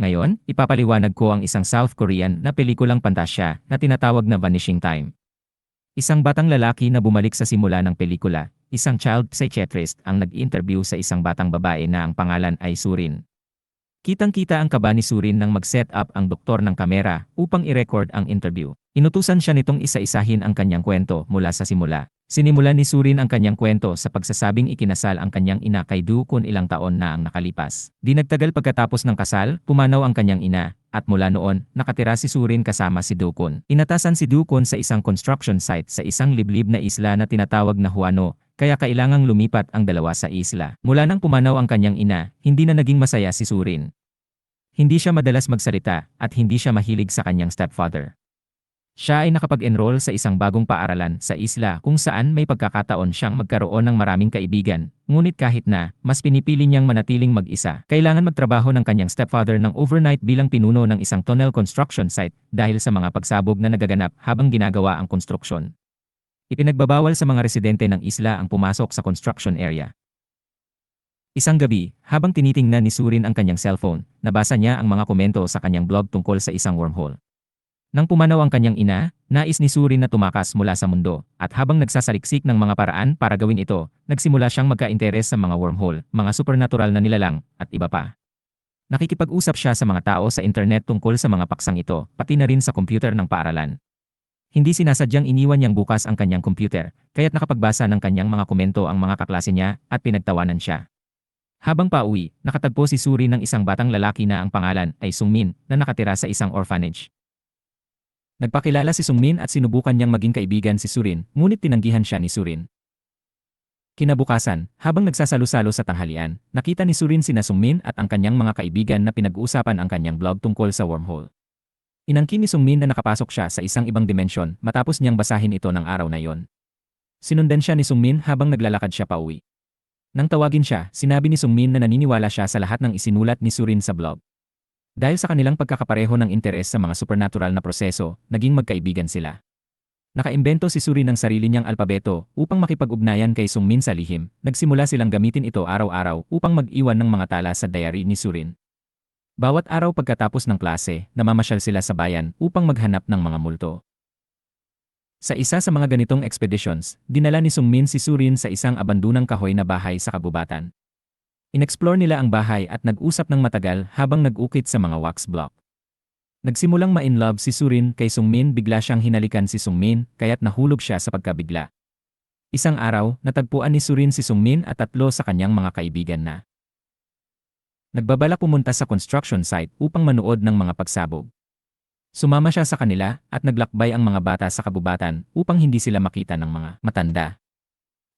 Ngayon, ipapaliwanag ko ang isang South Korean na pelikulang pantasya na tinatawag na Vanishing Time. Isang batang lalaki na bumalik sa simula ng pelikula, isang child psychiatrist ang nag-interview sa isang batang babae na ang pangalan ay Surin. Kitang-kita ang kaba ni Surin nang mag-set up ang doktor ng kamera upang i-record ang interview. Inutusan siya nitong isa-isahin ang kanyang kwento mula sa simula. Sinimulan ni Surin ang kanyang kwento sa pagsasabing ikinasal ang kanyang ina kay Du Kun ilang taon na ang nakalipas. Di nagtagal pagkatapos ng kasal, pumanaw ang kanyang ina, at mula noon, nakatira si Surin kasama si Du Kun. Inatasan si Du Kun sa isang construction site sa isang liblib na isla na tinatawag na Huano, kaya kailangang lumipat ang dalawa sa isla. Mula nang pumanaw ang kanyang ina, hindi na naging masaya si Surin. Hindi siya madalas magsalita at hindi siya mahilig sa kanyang stepfather. Siya ay nakapag-enroll sa isang bagong paaralan sa isla kung saan may pagkakataon siyang magkaroon ng maraming kaibigan, ngunit kahit na, mas pinipili niyang manatiling mag-isa. Kailangan magtrabaho ng kanyang stepfather ng overnight bilang pinuno ng isang tunnel construction site dahil sa mga pagsabog na nagaganap habang ginagawa ang konstruksyon. Ipinagbabawal sa mga residente ng isla ang pumasok sa construction area. Isang gabi, habang tinitingnan ni Surin ang kanyang cellphone, nabasa niya ang mga komento sa kanyang blog tungkol sa isang wormhole. Nang pumanaw ang kanyang ina, nais ni Surin na tumakas mula sa mundo, at habang nagsasaliksik ng mga paraan para gawin ito, nagsimula siyang magka-interes sa mga wormhole, mga supernatural na nilalang, at iba pa. Nakikipag-usap siya sa mga tao sa internet tungkol sa mga paksang ito, pati na rin sa computer ng paaralan. Hindi sinasadyang iniwan niyang bukas ang kanyang computer, kaya't nakapagbasa ng kanyang mga komento ang mga kaklase niya at pinagtawanan siya. Habang pauwi, nakatagpo si Suri ng isang batang lalaki na ang pangalan ay Sungmin na nakatira sa isang orphanage. Nagpakilala si Sungmin at sinubukan niyang maging kaibigan si Surin, ngunit tinanggihan siya ni Surin. Kinabukasan, habang nagsasalo-salo sa tanghalian, nakita ni Surin sina Sungmin at ang kanyang mga kaibigan na pinag-uusapan ang kanyang blog tungkol sa wormhole. Inangkin ni Sungmin na nakapasok siya sa isang ibang dimensyon matapos niyang basahin ito ng araw na yon. Sinundan siya ni Sungmin habang naglalakad siya pauwi. Nang tawagin siya, sinabi ni Sungmin na naniniwala siya sa lahat ng isinulat ni Surin sa blog. Dahil sa kanilang pagkakapareho ng interes sa mga supernatural na proseso, naging magkaibigan sila. Nakaimbento si Suri ng sarili niyang alpabeto upang makipag-ugnayan kay Sungmin sa lihim. Nagsimula silang gamitin ito araw-araw upang mag-iwan ng mga tala sa diary ni Surin. Bawat araw pagkatapos ng klase, namamasyal sila sa bayan upang maghanap ng mga multo. Sa isa sa mga ganitong expeditions, dinala ni Sungmin si Surin sa isang abandunang kahoy na bahay sa kabubatan. Inexplore nila ang bahay at nag-usap ng matagal habang nag-ukit sa mga wax block. Nagsimulang ma-in love si Surin kay Sungmin bigla siyang hinalikan si Sungmin kaya't nahulog siya sa pagkabigla. Isang araw, natagpuan ni Surin si Sungmin at tatlo sa kanyang mga kaibigan na. Nagbabala pumunta sa construction site upang manood ng mga pagsabog. Sumama siya sa kanila at naglakbay ang mga bata sa kabubatan upang hindi sila makita ng mga matanda.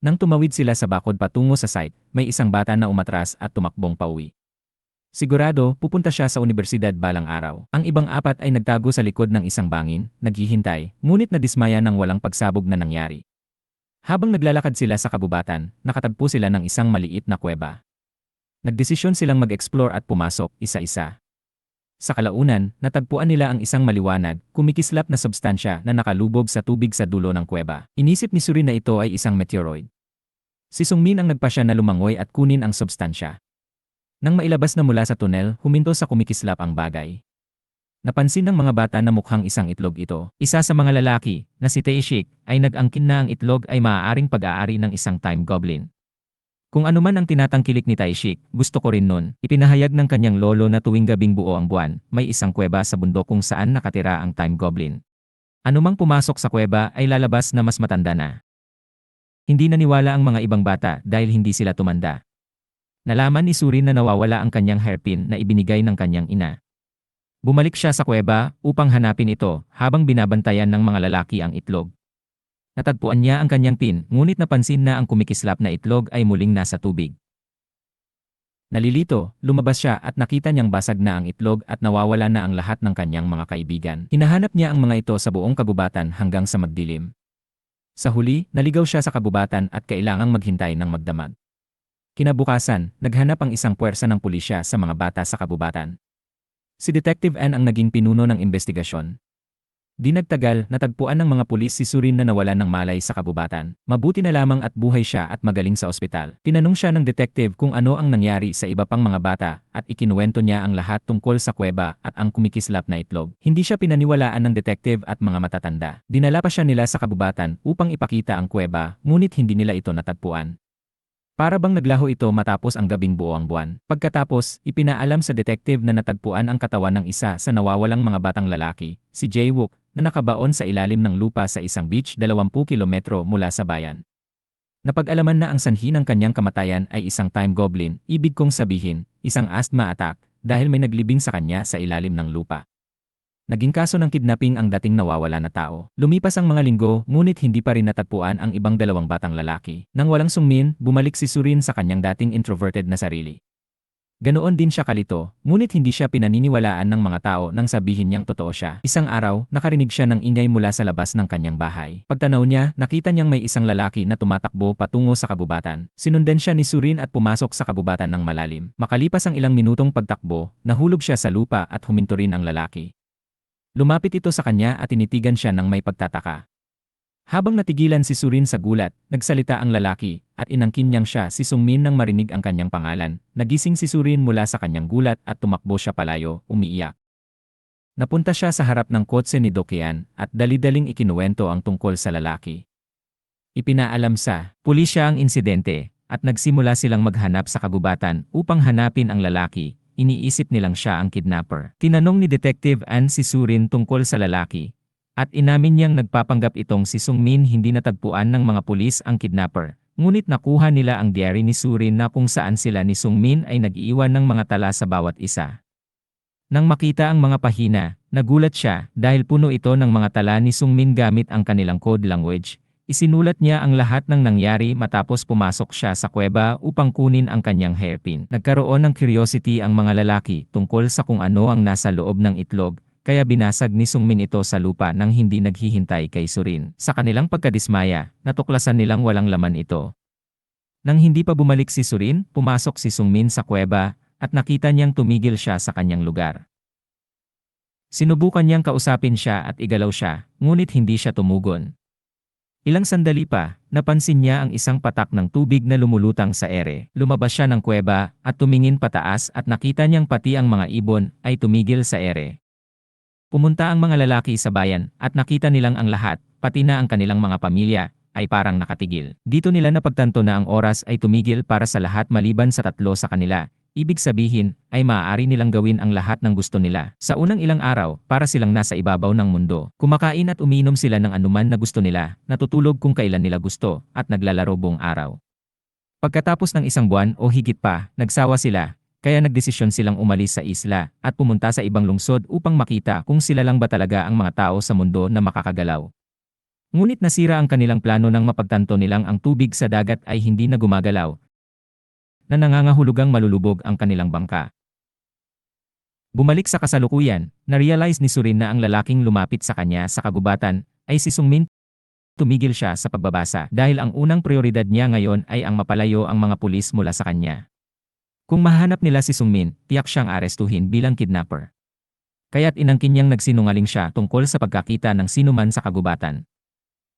Nang tumawid sila sa bakod patungo sa site, may isang bata na umatras at tumakbong pauwi. Sigurado, pupunta siya sa universidad balang araw. Ang ibang apat ay nagtago sa likod ng isang bangin, naghihintay, ngunit nadismaya ng walang pagsabog na nangyari. Habang naglalakad sila sa kabubatan, nakatagpo sila ng isang maliit na kuweba. Nagdesisyon silang mag-explore at pumasok, isa-isa. Sa kalaunan, natagpuan nila ang isang maliwanag, kumikislap na substansya na nakalubog sa tubig sa dulo ng kuweba. Inisip ni Suri na ito ay isang meteoroid. Si Sungmin ang nagpasya na lumangoy at kunin ang substansya. Nang mailabas na mula sa tunel, huminto sa kumikislap ang bagay. Napansin ng mga bata na mukhang isang itlog ito. Isa sa mga lalaki, na si Taeshik, ay nag-angkin na ang itlog ay maaaring pag-aari ng isang time goblin. Kung anuman ang tinatangkilik ni Taishik, gusto ko rin nun. Ipinahayag ng kanyang lolo na tuwing gabing buo ang buwan, may isang kuweba sa bundok kung saan nakatira ang time goblin. Anumang pumasok sa kuweba ay lalabas na mas matanda na. Hindi naniwala ang mga ibang bata dahil hindi sila tumanda. Nalaman ni Surin na nawawala ang kanyang hairpin na ibinigay ng kanyang ina. Bumalik siya sa kuweba upang hanapin ito habang binabantayan ng mga lalaki ang itlog. Natagpuan niya ang kanyang pin, ngunit napansin na ang kumikislap na itlog ay muling nasa tubig. Nalilito, lumabas siya at nakita niyang basag na ang itlog at nawawala na ang lahat ng kanyang mga kaibigan. Hinahanap niya ang mga ito sa buong kabubatan hanggang sa magdilim. Sa huli, naligaw siya sa kabubatan at kailangang maghintay ng magdamag. Kinabukasan, naghanap ang isang puwersa ng pulisya sa mga bata sa kabubatan. Si Detective N ang naging pinuno ng investigasyon. Di nagtagal, natagpuan ng mga pulis si Surin na nawalan ng malay sa kabubatan. Mabuti na lamang at buhay siya at magaling sa ospital. Tinanong siya ng detective kung ano ang nangyari sa iba pang mga bata at ikinuwento niya ang lahat tungkol sa kuweba at ang kumikislap na itlog. Hindi siya pinaniwalaan ng detective at mga matatanda. Dinala pa siya nila sa kabubatan upang ipakita ang kuweba, ngunit hindi nila ito natagpuan. Para bang naglaho ito matapos ang gabing buo ang buwan. Pagkatapos, ipinaalam sa detective na natagpuan ang katawan ng isa sa nawawalang mga batang lalaki, si Jay Wook, na nakabaon sa ilalim ng lupa sa isang beach 20 kilometro mula sa bayan. Napag-alaman na ang sanhi ng kanyang kamatayan ay isang time goblin, ibig kong sabihin, isang asthma attack, dahil may naglibing sa kanya sa ilalim ng lupa. Naging kaso ng kidnapping ang dating nawawala na tao. Lumipas ang mga linggo, ngunit hindi pa rin natagpuan ang ibang dalawang batang lalaki. Nang walang sungmin, bumalik si Surin sa kanyang dating introverted na sarili. Ganoon din siya kalito, ngunit hindi siya pinaniniwalaan ng mga tao nang sabihin niyang totoo siya. Isang araw, nakarinig siya ng ingay mula sa labas ng kanyang bahay. Pagtanaw niya, nakita niyang may isang lalaki na tumatakbo patungo sa kabubatan. Sinundan siya ni Surin at pumasok sa kabubatan ng malalim. Makalipas ang ilang minutong pagtakbo, nahulog siya sa lupa at huminto rin ang lalaki. Lumapit ito sa kanya at tinitigan siya ng may pagtataka. Habang natigilan si Surin sa gulat, nagsalita ang lalaki, at inangkin niyang siya si Sungmin nang marinig ang kanyang pangalan. Nagising si Surin mula sa kanyang gulat at tumakbo siya palayo, umiiyak. Napunta siya sa harap ng kotse ni Dokian at dalidaling ikinuwento ang tungkol sa lalaki. Ipinaalam sa pulisya ang insidente at nagsimula silang maghanap sa kagubatan upang hanapin ang lalaki iniisip nilang siya ang kidnapper. Tinanong ni Detective Ann si Surin tungkol sa lalaki, at inamin niyang nagpapanggap itong si Sungmin hindi natagpuan ng mga pulis ang kidnapper. Ngunit nakuha nila ang diary ni Surin na kung saan sila ni Sungmin ay nag-iwan ng mga tala sa bawat isa. Nang makita ang mga pahina, nagulat siya dahil puno ito ng mga tala ni Sungmin gamit ang kanilang code language Isinulat niya ang lahat ng nangyari matapos pumasok siya sa kuweba upang kunin ang kanyang hairpin. Nagkaroon ng curiosity ang mga lalaki tungkol sa kung ano ang nasa loob ng itlog, kaya binasag ni Sungmin ito sa lupa nang hindi naghihintay kay Surin. Sa kanilang pagkadismaya, natuklasan nilang walang laman ito. Nang hindi pa bumalik si Surin, pumasok si Sungmin sa kuweba at nakita niyang tumigil siya sa kanyang lugar. Sinubukan niyang kausapin siya at igalaw siya, ngunit hindi siya tumugon. Ilang sandali pa, napansin niya ang isang patak ng tubig na lumulutang sa ere. Lumabas siya ng kuweba at tumingin pataas at nakita niyang pati ang mga ibon ay tumigil sa ere. Pumunta ang mga lalaki sa bayan at nakita nilang ang lahat, pati na ang kanilang mga pamilya, ay parang nakatigil. Dito nila napagtanto na ang oras ay tumigil para sa lahat maliban sa tatlo sa kanila, Ibig sabihin, ay maaari nilang gawin ang lahat ng gusto nila. Sa unang ilang araw, para silang nasa ibabaw ng mundo. Kumakain at umiinom sila ng anuman na gusto nila, natutulog kung kailan nila gusto, at naglalaro buong araw. Pagkatapos ng isang buwan o higit pa, nagsawa sila, kaya nagdesisyon silang umalis sa isla at pumunta sa ibang lungsod upang makita kung sila lang ba talaga ang mga tao sa mundo na makakagalaw. Ngunit nasira ang kanilang plano nang mapagtanto nilang ang tubig sa dagat ay hindi na gumagalaw na nangangahulugang malulubog ang kanilang bangka. Bumalik sa kasalukuyan, na-realize ni Surin na ang lalaking lumapit sa kanya sa kagubatan ay si Sungmin. Tumigil siya sa pagbabasa dahil ang unang prioridad niya ngayon ay ang mapalayo ang mga pulis mula sa kanya. Kung mahanap nila si Sungmin, tiyak siyang arestuhin bilang kidnapper. Kaya't inangkin niyang nagsinungaling siya tungkol sa pagkakita ng sinuman sa kagubatan.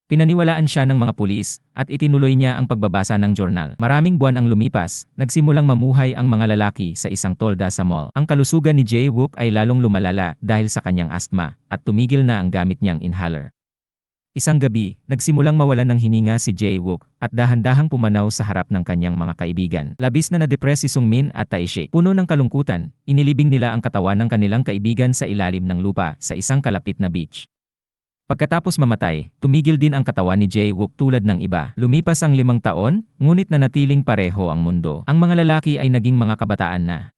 Pinaniwalaan siya ng mga pulis at itinuloy niya ang pagbabasa ng journal. Maraming buwan ang lumipas, nagsimulang mamuhay ang mga lalaki sa isang tolda sa mall. Ang kalusugan ni Jay Wook ay lalong lumalala dahil sa kanyang asthma at tumigil na ang gamit niyang inhaler. Isang gabi, nagsimulang mawalan ng hininga si Jay Wook at dahan-dahang pumanaw sa harap ng kanyang mga kaibigan. Labis na nadepress si Sungmin at Taishik. Puno ng kalungkutan, inilibing nila ang katawan ng kanilang kaibigan sa ilalim ng lupa sa isang kalapit na beach. Pagkatapos mamatay, tumigil din ang katawan ni Jay Wook tulad ng iba. Lumipas ang limang taon, ngunit nanatiling pareho ang mundo. Ang mga lalaki ay naging mga kabataan na.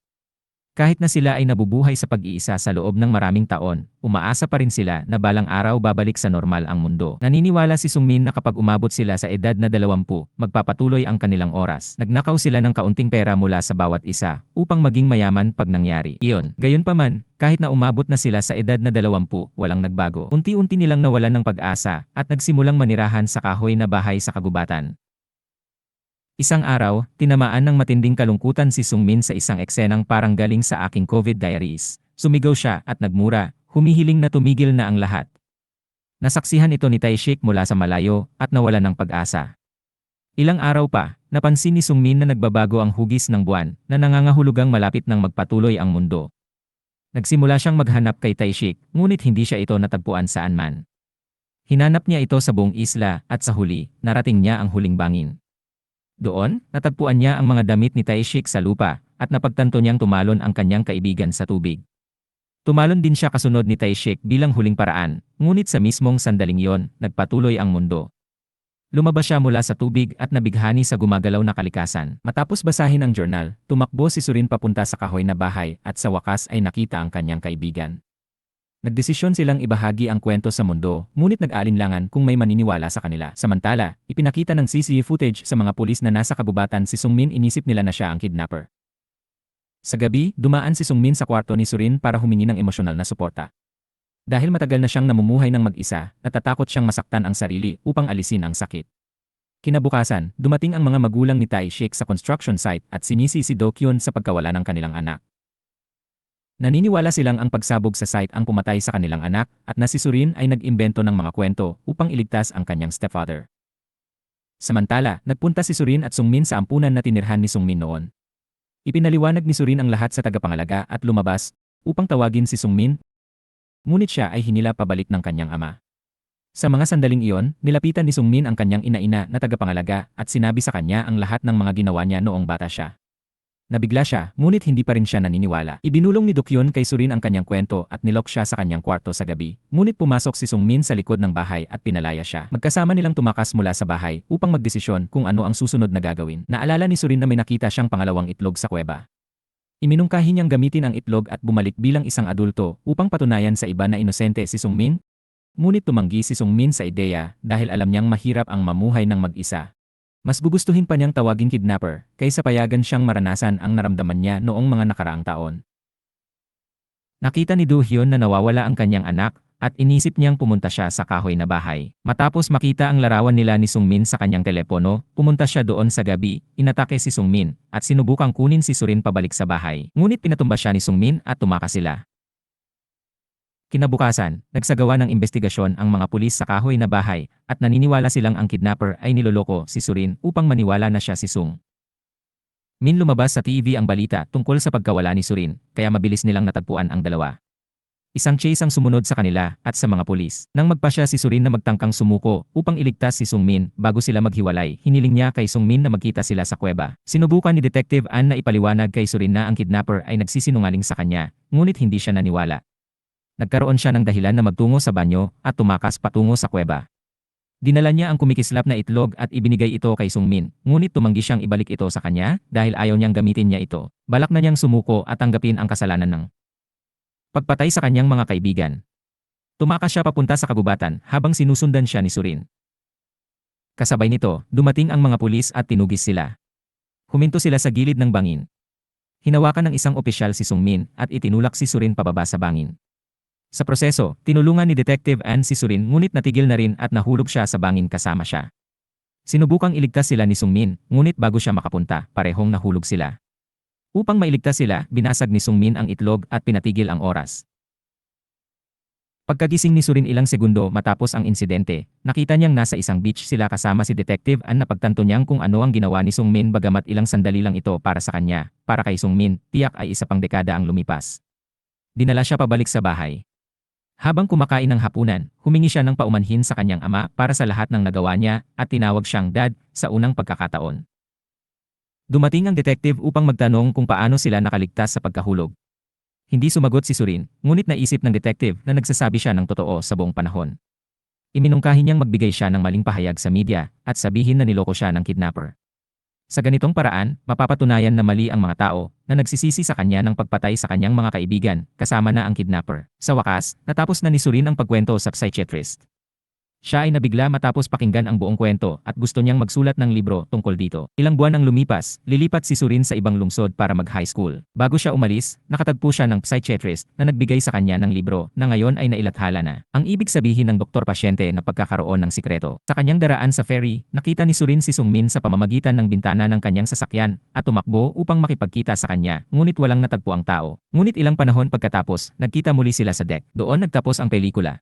Kahit na sila ay nabubuhay sa pag-iisa sa loob ng maraming taon, umaasa pa rin sila na balang araw babalik sa normal ang mundo. Naniniwala si Sungmin na kapag umabot sila sa edad na 20, magpapatuloy ang kanilang oras. Nagnakaw sila ng kaunting pera mula sa bawat isa upang maging mayaman pag nangyari. Iyon. Gayunpaman, kahit na umabot na sila sa edad na 20, walang nagbago. Unti-unti nilang nawalan ng pag-asa at nagsimulang manirahan sa kahoy na bahay sa kagubatan. Isang araw, tinamaan ng matinding kalungkutan si Sungmin sa isang eksenang parang galing sa aking COVID diaries. Sumigaw siya at nagmura, humihiling na tumigil na ang lahat. Nasaksihan ito ni Taishik mula sa malayo at nawala ng pag-asa. Ilang araw pa, napansin ni Sungmin na nagbabago ang hugis ng buwan na nangangahulugang malapit ng magpatuloy ang mundo. Nagsimula siyang maghanap kay Taishik, ngunit hindi siya ito natagpuan saan man. Hinanap niya ito sa buong isla at sa huli, narating niya ang huling bangin. Doon, natagpuan niya ang mga damit ni Taishik sa lupa at napagtanto niyang tumalon ang kanyang kaibigan sa tubig. Tumalon din siya kasunod ni Taishik bilang huling paraan, ngunit sa mismong sandaling yon, nagpatuloy ang mundo. Lumabas siya mula sa tubig at nabighani sa gumagalaw na kalikasan. Matapos basahin ang journal, tumakbo si Surin papunta sa kahoy na bahay at sa wakas ay nakita ang kanyang kaibigan. Nagdesisyon silang ibahagi ang kwento sa mundo, ngunit nag-alinlangan kung may maniniwala sa kanila. Samantala, ipinakita ng CCTV footage sa mga pulis na nasa kabubatan si Sungmin inisip nila na siya ang kidnapper. Sa gabi, dumaan si Sungmin sa kwarto ni Surin para humingi ng emosyonal na suporta. Dahil matagal na siyang namumuhay ng mag-isa, natatakot siyang masaktan ang sarili upang alisin ang sakit. Kinabukasan, dumating ang mga magulang ni Tai Shik sa construction site at sinisi si Dokyun sa pagkawala ng kanilang anak. Naniniwala silang ang pagsabog sa site ang pumatay sa kanilang anak at na si Surin ay nag-imbento ng mga kwento upang iligtas ang kanyang stepfather. Samantala, nagpunta si Surin at Sungmin sa ampunan na tinirhan ni Sungmin noon. Ipinaliwanag ni Surin ang lahat sa tagapangalaga at lumabas upang tawagin si Sungmin. Ngunit siya ay hinila pabalik ng kanyang ama. Sa mga sandaling iyon, nilapitan ni Sungmin ang kanyang ina-ina na tagapangalaga at sinabi sa kanya ang lahat ng mga ginawa niya noong bata siya. Nabigla siya, ngunit hindi pa rin siya naniniwala. Ibinulong ni Dokyon kay Surin ang kanyang kwento at nilok siya sa kanyang kwarto sa gabi. Ngunit pumasok si Sungmin sa likod ng bahay at pinalaya siya. Magkasama nilang tumakas mula sa bahay upang magdesisyon kung ano ang susunod na gagawin. Naalala ni Surin na may nakita siyang pangalawang itlog sa kuweba. Iminungkahi niyang gamitin ang itlog at bumalik bilang isang adulto upang patunayan sa iba na inosente si Sungmin. Ngunit tumanggi si Sungmin sa ideya dahil alam niyang mahirap ang mamuhay ng mag-isa. Mas gugustuhin pa niyang tawaging kidnapper kaysa payagan siyang maranasan ang naramdaman niya noong mga nakaraang taon. Nakita ni Do Hyun na nawawala ang kanyang anak at inisip niyang pumunta siya sa kahoy na bahay. Matapos makita ang larawan nila ni Sungmin sa kanyang telepono, pumunta siya doon sa gabi, inatake si Sungmin, at sinubukang kunin si Surin pabalik sa bahay. Ngunit pinatumba siya ni Sungmin at tumakas sila. Kinabukasan, nagsagawa ng investigasyon ang mga pulis sa kahoy na bahay at naniniwala silang ang kidnapper ay niloloko si Surin upang maniwala na siya si Sung. Min lumabas sa TV ang balita tungkol sa pagkawala ni Surin, kaya mabilis nilang natagpuan ang dalawa. Isang chase ang sumunod sa kanila at sa mga pulis. Nang magpasya si Surin na magtangkang sumuko upang iligtas si Sung Min bago sila maghiwalay, hiniling niya kay Sung Min na magkita sila sa kuweba. Sinubukan ni Detective Ann na ipaliwanag kay Surin na ang kidnapper ay nagsisinungaling sa kanya, ngunit hindi siya naniwala. Nagkaroon siya ng dahilan na magtungo sa banyo at tumakas patungo sa kuweba. Dinala niya ang kumikislap na itlog at ibinigay ito kay Sungmin, ngunit tumanggi siyang ibalik ito sa kanya dahil ayaw niyang gamitin niya ito. Balak na niyang sumuko at tanggapin ang kasalanan ng pagpatay sa kanyang mga kaibigan. Tumakas siya papunta sa kagubatan habang sinusundan siya ni Surin. Kasabay nito, dumating ang mga pulis at tinugis sila. Huminto sila sa gilid ng bangin. Hinawakan ng isang opisyal si Sungmin at itinulak si Surin pababa sa bangin. Sa proseso, tinulungan ni Detective Ann si Surin ngunit natigil na rin at nahulog siya sa bangin kasama siya. Sinubukang iligtas sila ni Sungmin, ngunit bago siya makapunta, parehong nahulog sila. Upang mailigtas sila, binasag ni Sungmin ang itlog at pinatigil ang oras. Pagkagising ni Surin ilang segundo matapos ang insidente, nakita niyang nasa isang beach sila kasama si Detective Ann napagtanto niyang kung ano ang ginawa ni Sungmin bagamat ilang sandali lang ito para sa kanya. Para kay Sungmin, tiyak ay isa pang dekada ang lumipas. Dinala siya pabalik sa bahay. Habang kumakain ng hapunan, humingi siya ng paumanhin sa kanyang ama para sa lahat ng nagawa niya at tinawag siyang dad sa unang pagkakataon. Dumating ang detective upang magtanong kung paano sila nakaligtas sa pagkahulog. Hindi sumagot si Surin, ngunit naisip ng detective na nagsasabi siya ng totoo sa buong panahon. Iminungkahi niyang magbigay siya ng maling pahayag sa media at sabihin na niloko siya ng kidnapper. Sa ganitong paraan, mapapatunayan na mali ang mga tao na nagsisisi sa kanya ng pagpatay sa kanyang mga kaibigan, kasama na ang kidnapper. Sa wakas, natapos na ni Surin ang pagkwento sa psychiatrist. Siya ay nabigla matapos pakinggan ang buong kwento at gusto niyang magsulat ng libro tungkol dito. Ilang buwan ang lumipas, lilipat si Surin sa ibang lungsod para mag-high school. Bago siya umalis, nakatagpo siya ng psychiatrist na nagbigay sa kanya ng libro na ngayon ay nailathala na. Ang ibig sabihin ng doktor-pasyente na pagkakaroon ng sikreto. Sa kanyang daraan sa ferry, nakita ni Surin si Sungmin sa pamamagitan ng bintana ng kanyang sasakyan at tumakbo upang makipagkita sa kanya, ngunit walang natagpo ang tao. Ngunit ilang panahon pagkatapos, nagkita muli sila sa deck. Doon nagtapos ang pelikula.